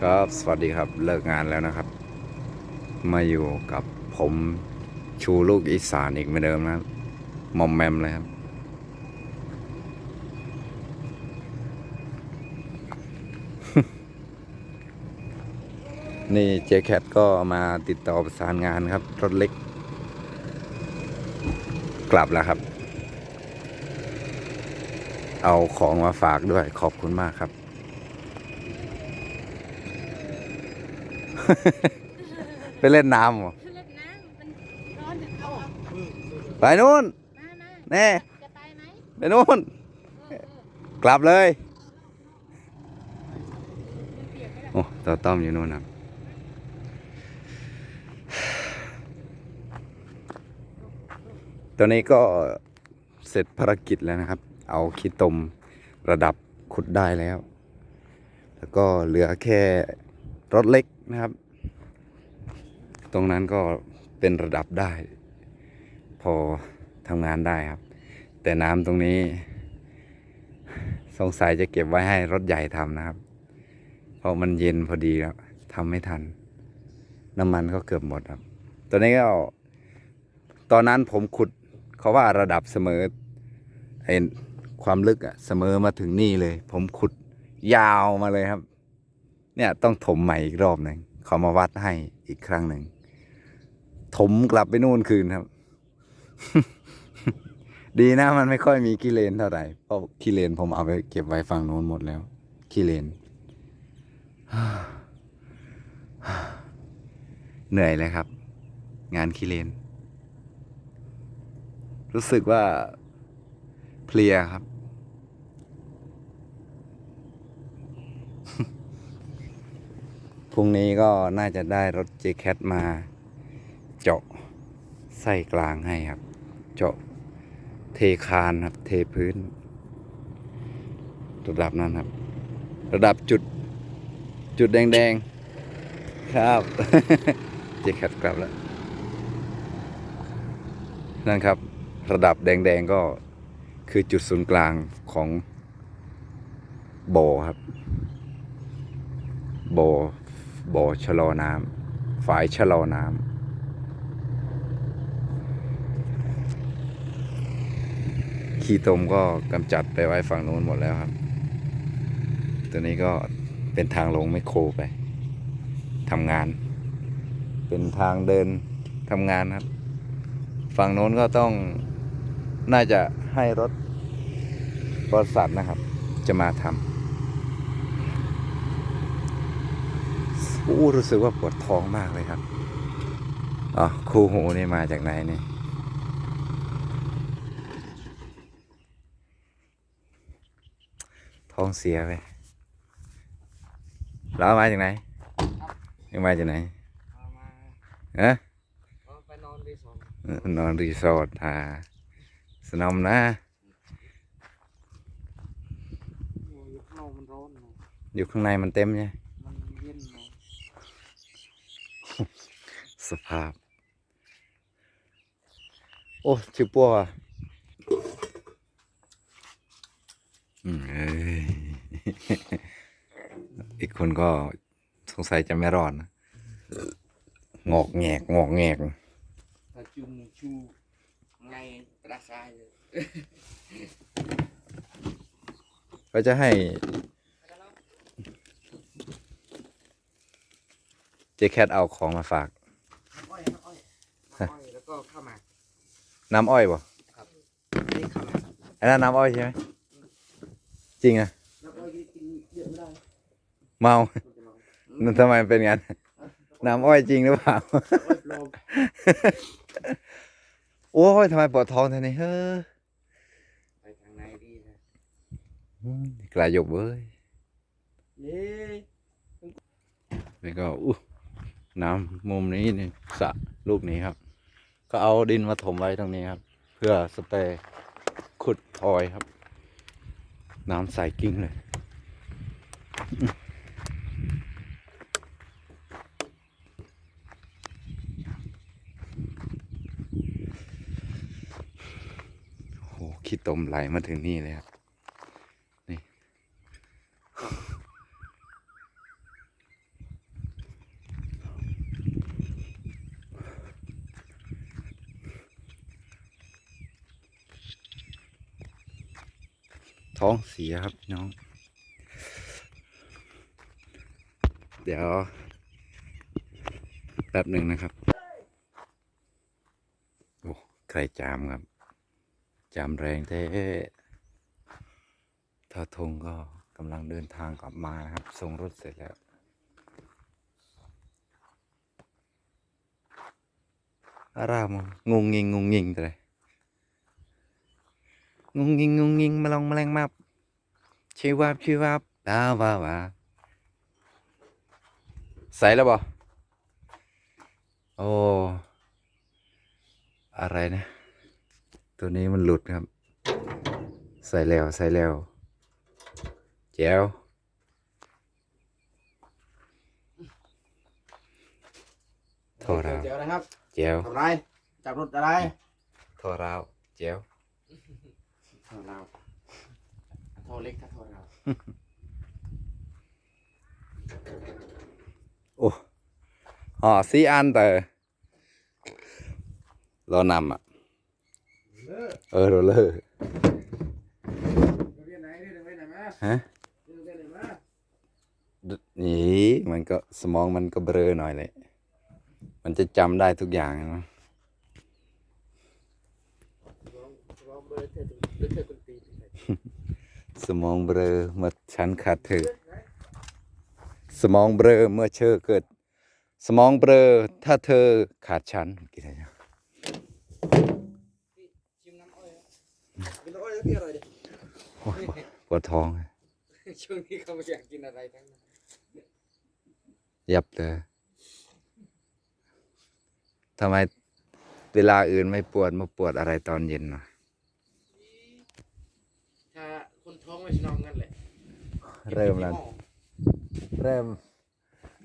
ครับ สวัสดีครับ เลิกงานแล้วนะครับ มาอยู่กับผมชูลูกอีสานอีกเหมือนเดิมนะครับ มอมแมมเลยครับ นี่เจแคทก็มาติดต่อประสานงานครับ รถเล็ก กลับแล้วครับ เอาของมาฝากด้วยขอบคุณมากครับ ไปเล่นน้ำเหรอเล่นน้ำมันร้อนเดี๋ยวเอาออกไปนู่นมามาแน่จะไปไหมไปนู่น เออเออ กลับเลยมันเปียกไหมล่ะโอ้ต่อต้อมอยู่นู่นครับตอนนี้ก็เสร็จภารกิจแล้วนะครับ เอาขี้ตมระดับขุดได้แล้ว แล้วก็เหลือแค่รถเล็ก นะครับ ตรงนั้นก็เป็นระดับได้ พอทำงานได้ครับ แต่น้ำตรงนี้ สงสัยจะเก็บไว้ให้รถใหญ่ทำนะครับ เพราะมันเย็นพอดีแล้วทำไม่ทัน น้ำมันก็เกือบหมดครับตอนนี้ก็ตอนนั้นผมขุดเขาว่าระดับเสมอไอ้ความลึกอะเสมอมาถึงนี่เลย ผมขุดยาวมาเลยครับ เนี่ยต้องถมใหม่อีกรอบหนึ่งเขามาวัดให้อีกครั้งหนึ่งถมกลับไปนู่นคืนครับ ดีนะมันไม่ค่อยมีขี้เลนเท่าไหร่เพราะขี้เลนผมเอาไปเก็บไว้ฝั่งโน้นหมดแล้วขี้เลนเหนื่อยเลยครับ งานขี้เลน รู้สึกว่าเพลียครับ พรุ่งนี้ก็น่าจะได้รถ j c a t มา เจาะไส้กลางให้ครับ เจาะเทคานครับ เทพื้น ระดับนั้นครับ ระดับจุดจุดแดงๆ ครับ เจ c a t กลับแล้ว นั่นครับ ระดับแดงๆก็คือจุดศูนย์กลางของโบครับ โบ บ่อชะลอน้ำฝายชะลอน้ำขี้ตมก็กำจัดไปไว้ฝั่งนู้นหมดแล้วครับ ตัวนี้ก็เป็นทางลงไม่โครไปทำงาน เป็นทางเดินทำงานครับ ฝั่งโน้นก็ต้องน่าจะให้รถบริษัทนะครับ จะมาทำ อู้รู้สึกว่าปวดท้องมากเลยครับอ๋อคู่หูนี่มาจากไหนนี่ท้องเสียไปแล้วมาจากไหนยังมาจากไหนเอามาฮะเอาไปนอนรีสอร์ทนอนรีสอร์ทอ่าสนมนะโอ้ยข้างนอกมันร้อนเนอะอยู่ข้างในมันเต็มไง มันเย็นเนอะ สภาพ โอ้ชิวปัวอะอืมเอ้ยอีกคนก็สงสัยจะไม่รอดนะงอกแงกงอกแงกถ้าจุ่มชูไงตราสายเลยก็จะให้ เจแคทเอาของมาฝาก น้ำอ้อยน้ำอ้อยน้ำ อ้อยแล้วก็ข้าวหมากน้ำอ้อยบ่ครับนี่ข้าวหมากอันนั้นน้ำอ้อยใช่ไหมจริงอะน้ำอ้อยกินเยอะไม่ได้เมามันจะร้อนนั่นทำไมเป็นงั้นน้ำอ้อยจริงหรือเปล่าน้ำอ้อยปลอมโอ้ยทำไมปวดท้องทีนี้เฮ้อไปทางไหนดีนะอืมกลายหยบเว้ยเย้นี่ก็อู้น้ำมุมนี้นี่สระลูกนี้ครับ ก็เอาดินมาถมไว้ตรงนี้ครับ เพื่อสเปรย์ขุดพลอยครับ น้ำใสกิ้งเลย โอ้โหขี้ตมไหลมาถึงนี่เลยครับ ท้องเสียครับพี่น้อง เดี๋ยวแป๊บหนึ่งนะครับ โอ้ใครจามครับ จามแรงแท้ท่าทงก็กำลังเดินทางกลับมานะครับส่งรถเสร็จแล้วอารามงงงิงงงงิงแต่ไร งงงิงงงงิงมาลองแมลงมาบชิวับชิวับดาววาวาใส่แล้วบ่โอ้ อะไรนะ ตัวนี้มันหลุดครับ ใส่แล้วใส่แล้วแจ๋วโทรเราเจอนะครับแจ๋วทำไร จับรถอะไรโทรเราแจ๋ว โทรเราโทรเล็กถ้าโทรเราโอ้ห่อสี่อันแต่เรานำอะเลิกเออเราเลิกเรียนไหนเรียนโรงเรียนไหนมาฮะเรียนโรงเรียนไหนมานี่มันก็สมองมันก็เบลอหน่อยเลย มันจะจำได้ทุกอย่างนะ ลองลองเบอร์เธอเบอร์เธอคนตีสมองเบลอเมื่อฉันขาดเธอ สมองเบลอเมื่อเธอเกิด สมองเบลอถ้าเธอขาดฉันกี่ไรเนี่ยชิมน้ำอ้อยกินน้ำอ้อยแล้วพี่อร่อยดิโอ้ยปวดท้อง ช่วงนี้เขาไม่อยากกินอะไรทั้งนั้นยับเลยทำไมเวลาอื่นไม่ปวดมาปวดอะไรตอนเย็นน่ะ ถ้าคนท้อง ไม่ชนองกันแหละเริ่มแล้ว เริ่ม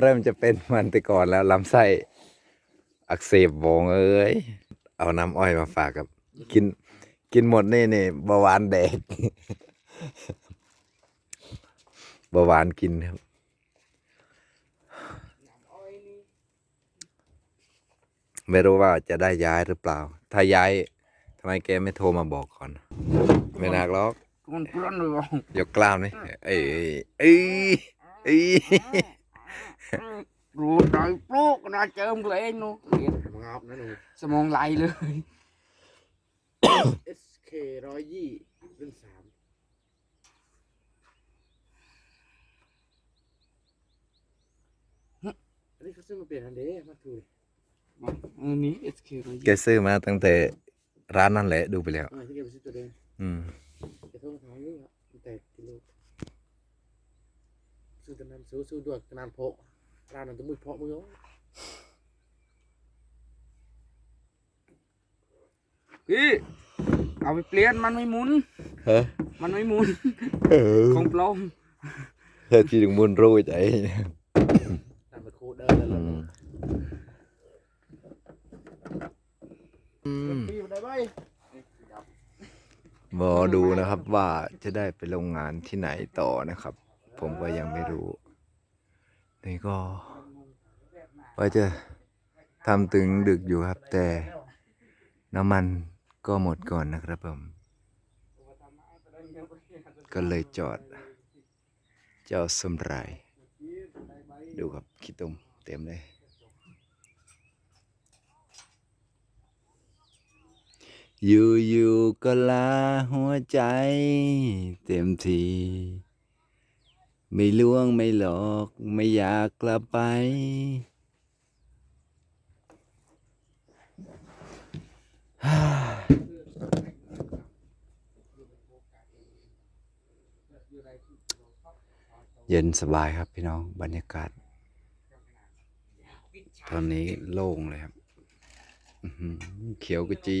เริ่มจะเป็นมันแต่ก่อนแล้วลำไส้อักเสบวงเอ้ย เอาน้ำอ้อยมาฝากกับ กิน กินหมดนี่นี่เบาหวานแดกเบาหวานกินครับน้ำอ้อยนี่ไม่รู้ว่าจะได้ย้ายหรือเปล่า ถ้าย้ายทำไมแกไม่โทรมาบอกก่อน ไม่นักหรอก มันกร้อนเลยบ้างยกกล้ามนี่เอ้ยเอ้ยเอ้ยรู้ได้โปรกนะเจิมตัวเองนู้เรียนงอบนะหนูสมองไหลเลย SK ร้อยยี่เรื่องสามอันนี้เขาซื้อมาเปลี่ยนอันเด้มาดูอันนี้ SK ร้อยแกยี่ซื้อมาตั้งแต่ร้านนั่นแหละดูไปแล้วอ่าที่แกไปซื้อตัวเดิมอืม แกโทรมาถามนี่ครับมันแตกกิโลซื้อตัวนั้นซื้อซื้อด้วยตัวนั้นโพะร้านนั้นตัวมือเพาะมือพี่เอาไปเปลี่ยนมันไม่หมุนเฮ้ยมันไม่หมุนเออของปลอมเธอจีถึงมุนรู้ใจแต่มันโคเดินแล้วอืมปีได้ไห มบอดูนะครับว่าจะได้ไปโรงงานที่ไหนต่อนะครับ ผมก็ยังไม่รู้ นี่ก็ว่าจะทำถึงดึกอยู่ครับ แต่น้ำมันก็หมดก่อนนะครับผม ก็เลยจอด เจ้าสมรายดูครับขี้ตุ่มเต็มเลย อยู่อยู่ๆก็ลาหัวใจ เต็มทีไม่ล่วงไม่หลอกไม่อยากกลับไป เย็นสบายครับพี่น้องบรรยากาศ ตอนนี้โล่งเลยครับเขียวกระจี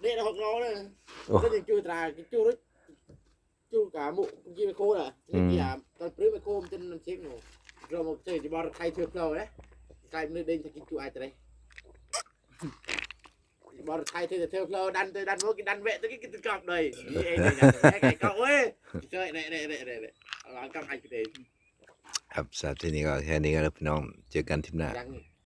เนี่ยด็กหกน้องเลยก็จะจู่ตราจูรจู่กามุกีไปโค้ดอะนี่กี่ยามตอนปลื้มไปโค้จนมันเช็คหนูเราหมดใจจีบอกใครเถื่อนเราเนี่ยใครมึนเดินจะกินจู่อะไรจะได้บอกไทยเธอจะเธอเราดันเธอดันโมกิดันเวะตะกี้กินกอบเลยนี่เองเนี่ยไก่เก่าเว้ยเจ้ยเนี่ยเนี่ยเนี่ยเนี่เน่หลังกำไอ้กินเองครับสำหรับที่นี้ก็แค่นี้ก็แล้พี่น้องเจอกันทิมหน้า